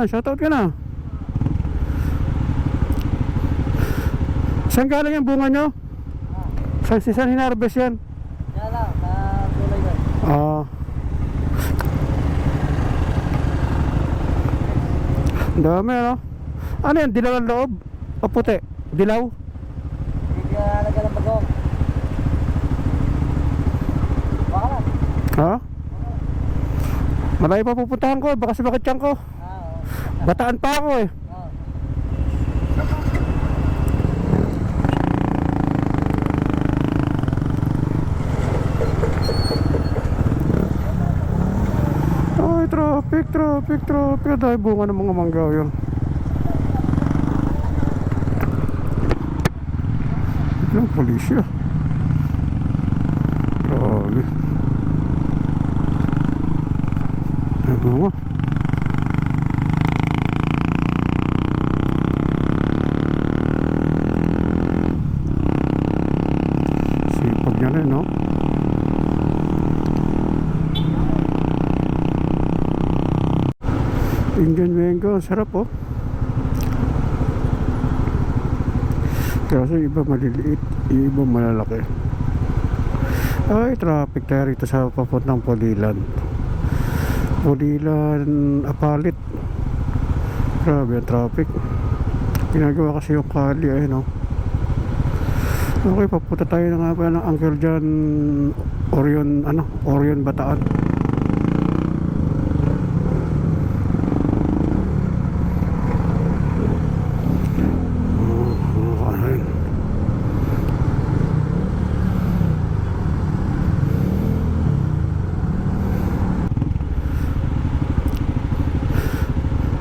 Yan, shoutout ka na. Saan galing yung bunga nyo? Sa si saan hinarvest yan? Yan lang, sa tulay doon. Ah. Ang dami ano? Ano yan? Dilaw ang loob? O puti? Dilaw? Hindi ka nalagyan ng bagong. Baka lang. Ha? Malayo pa pupuntahan ko, baka sa bakit ko. Bataan pa ako eh. Ay, traffic, traffic, traffic. Dahil bunga ng mga manggaw yun. Yung polisya. Ang sarap oh. Kaso iba maliliit, iba malalaki. Ay, traffic tayo rito sa papuntang Pulilan. Pulilan, Apalit. Grabe ang traffic. Ginagawa kasi yung kali ay no. Okay, papunta tayo na nga pa ng Uncle John Orion, ano, Orion Bataan.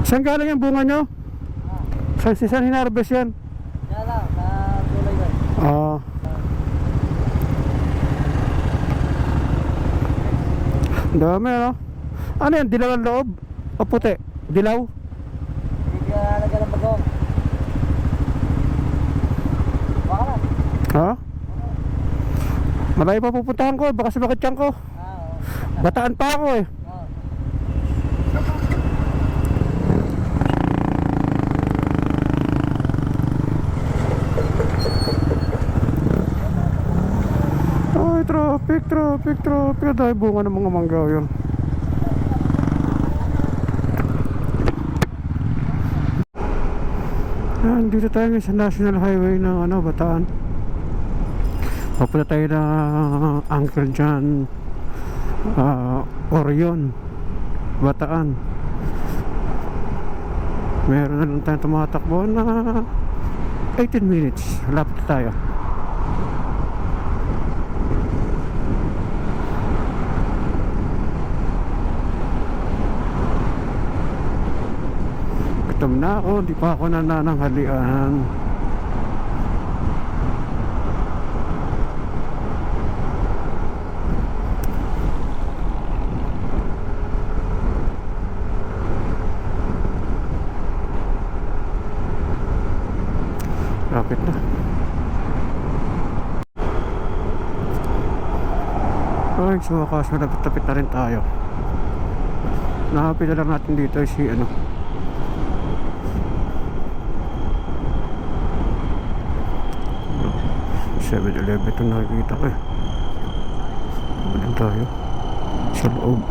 Saan galing yung bunga nyo? Saan si saan hinarvest yan? Yan lang, sa tulay doon. Ah. Ang dami ano? Ano yan? Dilaw ang loob? O puti? Dilaw? Hindi ka nalagyan ng bagong. Baka lang. Ha? Malayo pa pupuntahan ko, baka sa bakit ko. Ah, oo. Bataan pa ako eh. Oo. Ay, traffic, traffic, traffic. Dahil bunga ng mga manggaw yun. Yan, dito tayo sa National Highway ng ano, Bataan. Papunta tayo ng Uncle John ah, Orion Bataan. Meron na lang tayong tumatakbo na 18 minutes. Lapit na tayo. Gutom na ako, di pa ako nanananghalian. Lapit na. Ay, sa wakas, malapit-lapit na rin tayo. Nakapit na lang natin dito si ano, 7-Eleven ito nakikita ko eh. Baling tayo. Sa loob.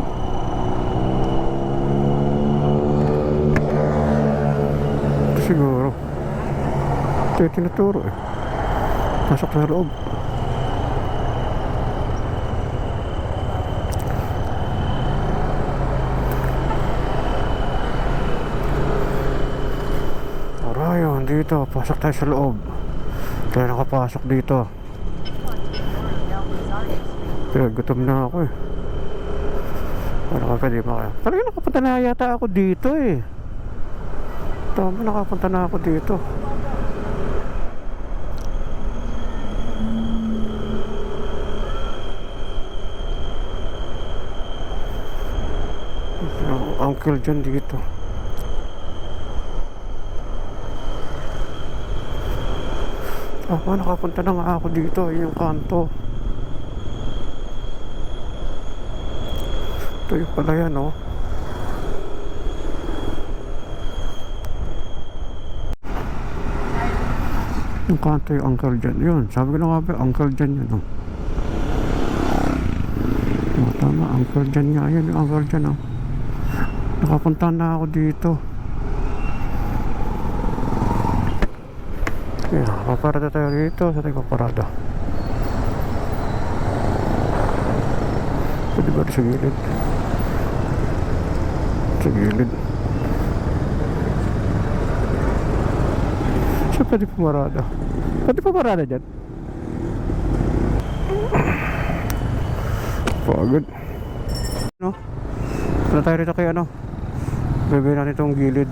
Ito siguro. Ito yung tinuturo eh. Pasok sa loob. Dito. Pasok tayo sa loob. Kaya nakapasok dito. Pero gutom na ako eh. Ano ka pwede maka... Talaga nakapunta na yata ako dito eh. Tama, nakapunta na ako dito. Uncle dyan dito. Ako, nakapunta na nga ako dito. Yun yung kanto. Tuyo pala yan, oh. Kanto yung uncle dyan. Yun, sabi ko na nga ba, uncle dyan yun, oh. oh tama, uncle dyan nga. Yun, yung uncle dyan, oh. Nakapunta na ako dito. Yan, yeah, paparada tayo dito. Sa tayo paparada. Pwede ba sa gilid? Sa gilid. Siya pwede pumarada. Pwede pumarada dyan. Pagod. No? Wala tayo rito kay ano? Bebe natin itong gilid.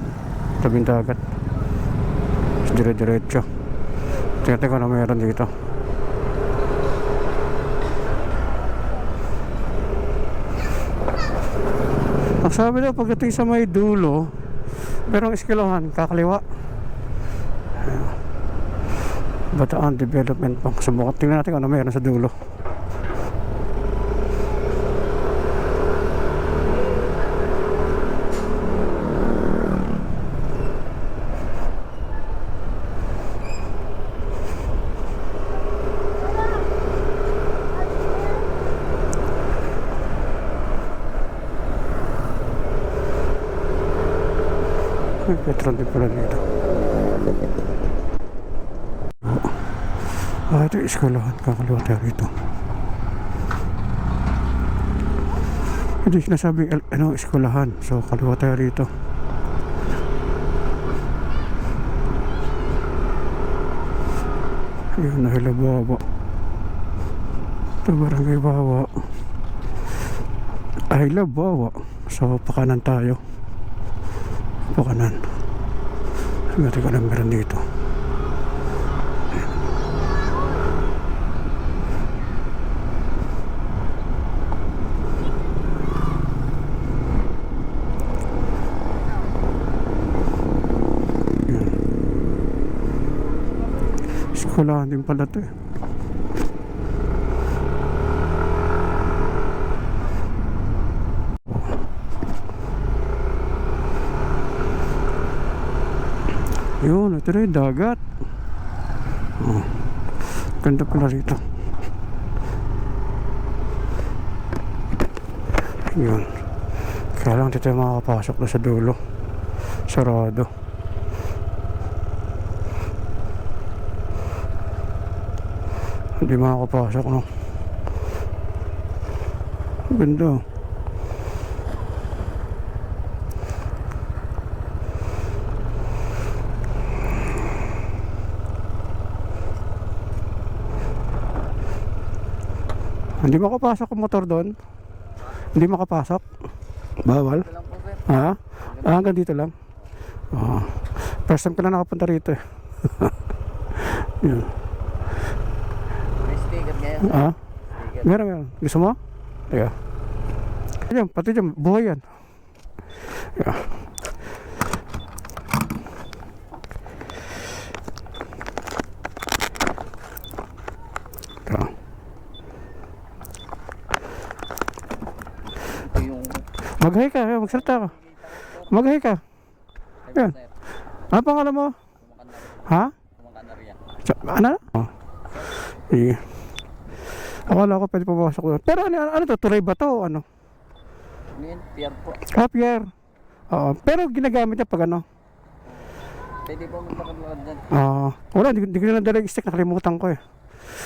Tabing dagat. Dire-diretso. Tingnan ko na meron dito. Ang sabi daw pagdating sa may dulo, merong iskilohan, kakaliwa. Bataan Development Bank. Subukan tingnan natin kung ano meron sa dulo. Ay, petrol din pala dito. Ah, ito yung eskalahan. Kakaliwa tayo rito. Hindi sinasabing el- ano, eskulahan. So, kaliwa tayo rito. Ayun, nahila bawa. Ito, barangay bawa. Ahila bawa. So, pakanan tayo. Pakanan. Hindi ko lang meron dito. Yan. Eskulahan din pala to eh. Yun, ito dagat. Oh. Ganda pala rito. Yun. Kaya lang dito yung makakapasok na sa dulo. Sarado. Hindi makakapasok, no? Ganda. oh. Hindi makapasok ang motor doon. Hindi makapasok. Bawal. Ha? Ah, hanggang dito lang. Ah. First time ko na nakapunta rito. Yun. May sticker ngayon. Ah? Meron, meron. Gusto mo? Teka. Ayan, pati dyan, buhay yan. Yeah. Mag-hi ka, magsalita ka. Mag-hi ka. Yan. Ano pangalan mo? Ha? Sa- Ano? Oh. Sige. Akala ko pwede pumasok doon. Pero ano, ano to? Tuloy ba to? Ano? Yun? Pier po. Ah, Pierre. Oo. Pero ginagamit niya pag ano? Pwede po magpakadulad dyan. Ah, wala, hindi, hindi ko na nadala yung stick, nakalimutan ko eh.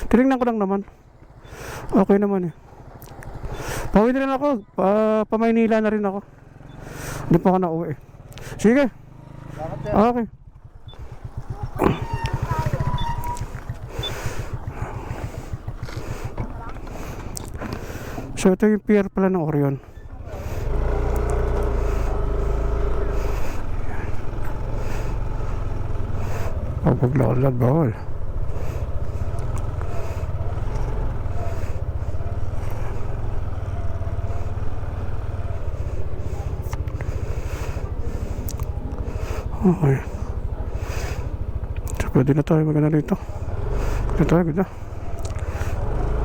Tinignan ko lang naman. Okay naman eh. Pauwi na rin ako, pa, pa Maynila na rin ako. Hindi pa ako nauwi eh. Sige, okay. So ito yung pier pala ng Orion. Pag paglakad Okay. So, pwede na tayo magana dito. Pwede tayo, ganda.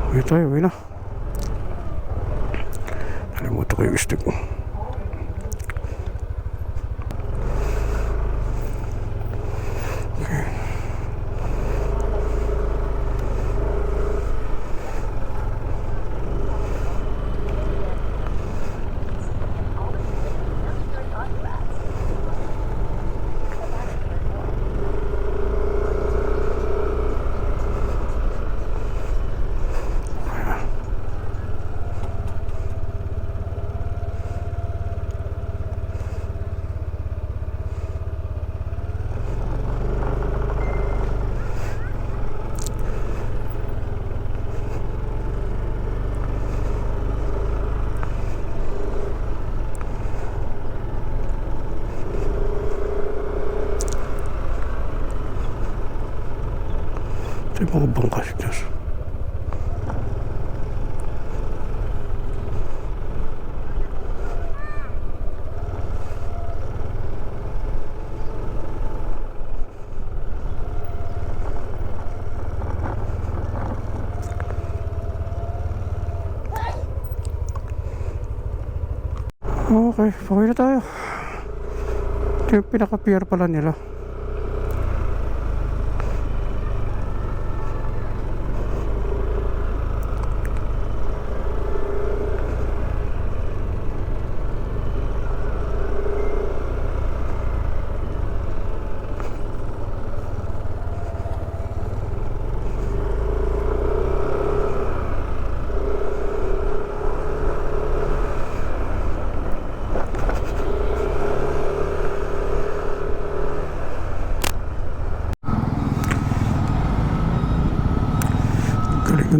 Uwi tayo, uwi na. Nalimutan ko yung stick mo. May mga bangkas Diyos. Okay, pauwi na tayo. Ito yung pinaka-pier pala nila.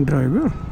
Galing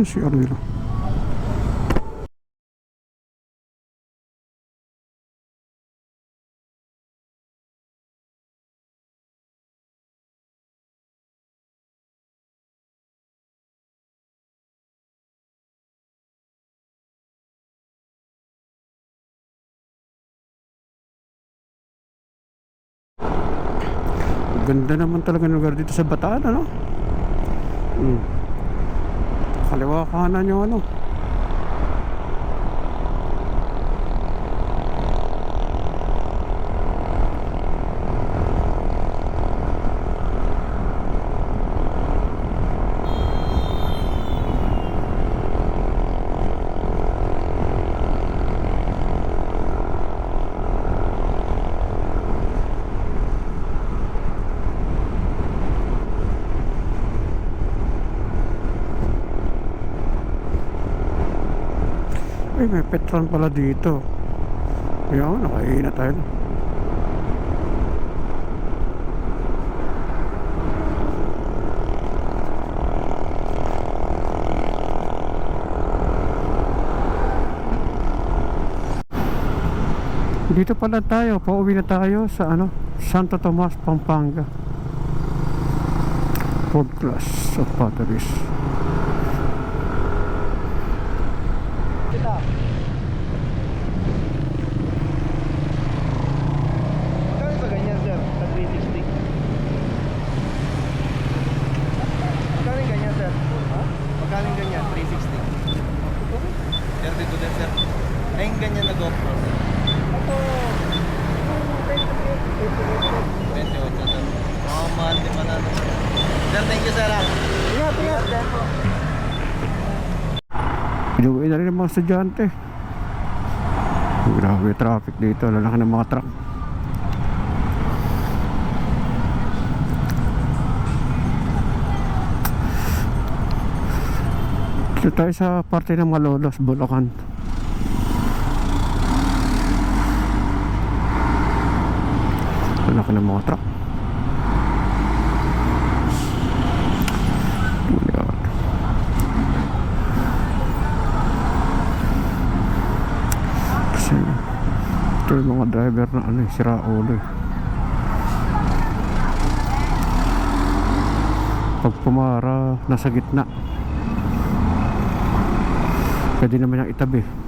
ng driver. Saan si Arnilo? Ganda naman talaga ng lugar dito sa Bataan, ano? Hmm. Kaliwa kanan yung ano. May petron pala dito. Yan, nakaina tayo. Dito pala tayo, pauwi na tayo sa ano, Santo Tomas, Pampanga. Fourth class of batteries. Inuwi na rin ang mga estudyante. Grabe traffic dito, lalaki ng mga truck. Dito tayo sa parte ng Malolos, Bulacan. Lalaki ng mga truck. Yan. Kasi ito yung mga driver na ano, eh, sira ulo eh. Pag pumara, nasa gitna. Pwede naman yung itabi.